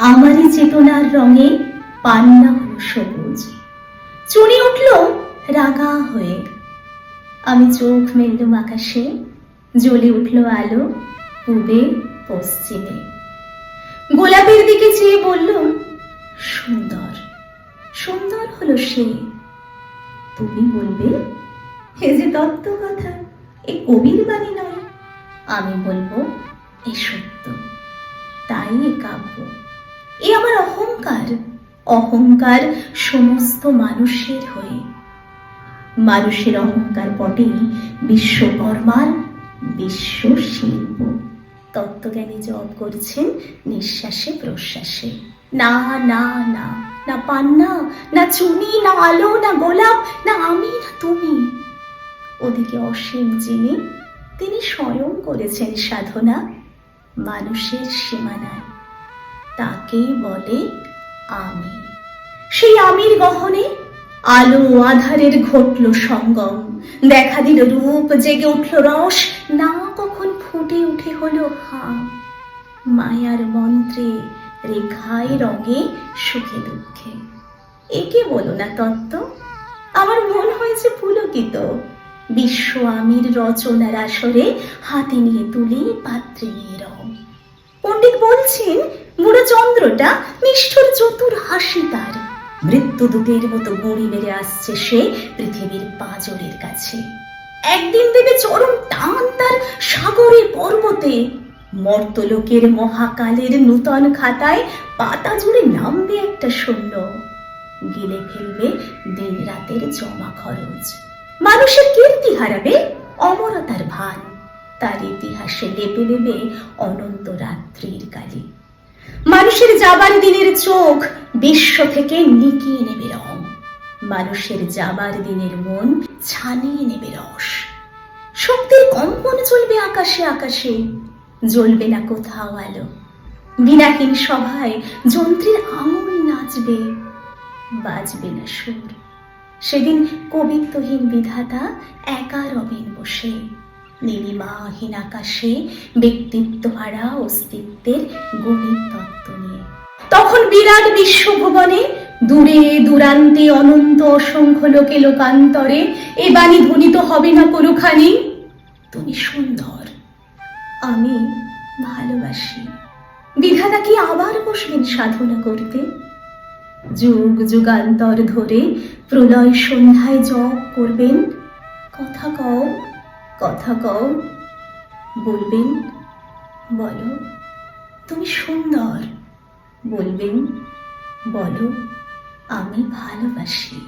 আমারই চেতনার রঙে পান্না হলো সবুজ। চুরি উঠল রাগা হয়ে। আমি চোখ মেললুম আকাশে, জ্বলে উঠল আলো পূবে, পশ্চিমে। গোলাপের দিকে চেয়ে বললুম সুন্দর সুন্দর হলো সে। তুমি বলবে, এ যে তত্ত্ব কথা, এ কবির বাণী নয়। আমি বলব, এ সত্য। তাই এ কাব্য। এ আমার অহংকার। অহংকার সমস্ত মানুষের হয়ে। মানুষের অহংকার পটেই বিশ্বকর্মার বিশ্ব শিল্প তত্ত্বজ্ঞানী জপ করছেন নিঃশ্বাসে, প্রশ্বাসে। না না না না পান্না, না চুনি, না আলো, না গোলাপ, না আমি, না তুমি। ওদিকে অসীম যিনি, তিনি স্বয়ং করেছেন সাধনা মানুষের সীমানায়। তাকেই বলে আমি সেই আমির গহনে আলো আধারের ঘটল সঙ্গম। দেখা দিল রূপ জেগে উঠল রস, না কখন ফুটে উঠে হলো হা। মায়ার মন্ত্রে রেখায় রঙে সুখে দুঃখে। একে বলো না তত্ত্ব? আমার মন হয়েছে পুলকিত। বিশ্ব আমির রচনার আসরে হাতে নিয়ে তুলি পাত্রে নিয়ে রং। পণ্ডিত বলছেন বুড়ো নিষ্ঠুর চতুর হাসি তার। মৃত্যুদূতের মতো গুঁড়ি মেরে আসছে সে পৃথিবীর পাঁজরের কাছে। একদিন দেবে চরম টান তার সাগরে পর্বতে। মর্তলোকের মহাকালের নূতন খাতায় পাতা জুড়ে নামবে একটা শূন্য। গিলে ফেলবে দিন রাতের জমা খরচ। মানুষের কীর্তি হারাবে অমরতার ভান। তার ইতিহাসে লেপে নেবে অনন্ত রাত্রির কালী। মানুষের যাবার দিনের চোখ বিশ্ব থেকে নিকিয়ে নেবে রং মানুষের যাবার দিনের মন ছানিয়ে নেবে রস। শক্তির কম্পন চলবে আকাশে আকাশে, জ্বলবে না কোথাও আলো। বিনাহীন সভায় যন্ত্রের আঙুল নাচবে, বাজবে না সুর। সেদিন কবিত্বহীন বিধাতা একা রবেন বসে। নীলিমাহীন আকাশে ব্যক্তিত্ব হারা অস্তিত্বের গণিত তত্ত্ব নিয়ে। তখন বিরাট বিশ্বভুবনে দূরে দূরান্তে অনন্ত অসংখ্য লোকে লোকান্তরে, এ বাণী ধ্বনিত হবে না কোনোখানি? তুমি সুন্দর, আমি ভালোবাসি। বিধাতা কি আবার বসবেন সাধনা করতে? যুগ যুগান্তর ধরে প্রলয় সন্ধ্যায় জপ করবেন? কথা কও। কথা কও। বলবেন বলো তুমি সুন্দর। বলবেন বলো আমি ভালোবাসি।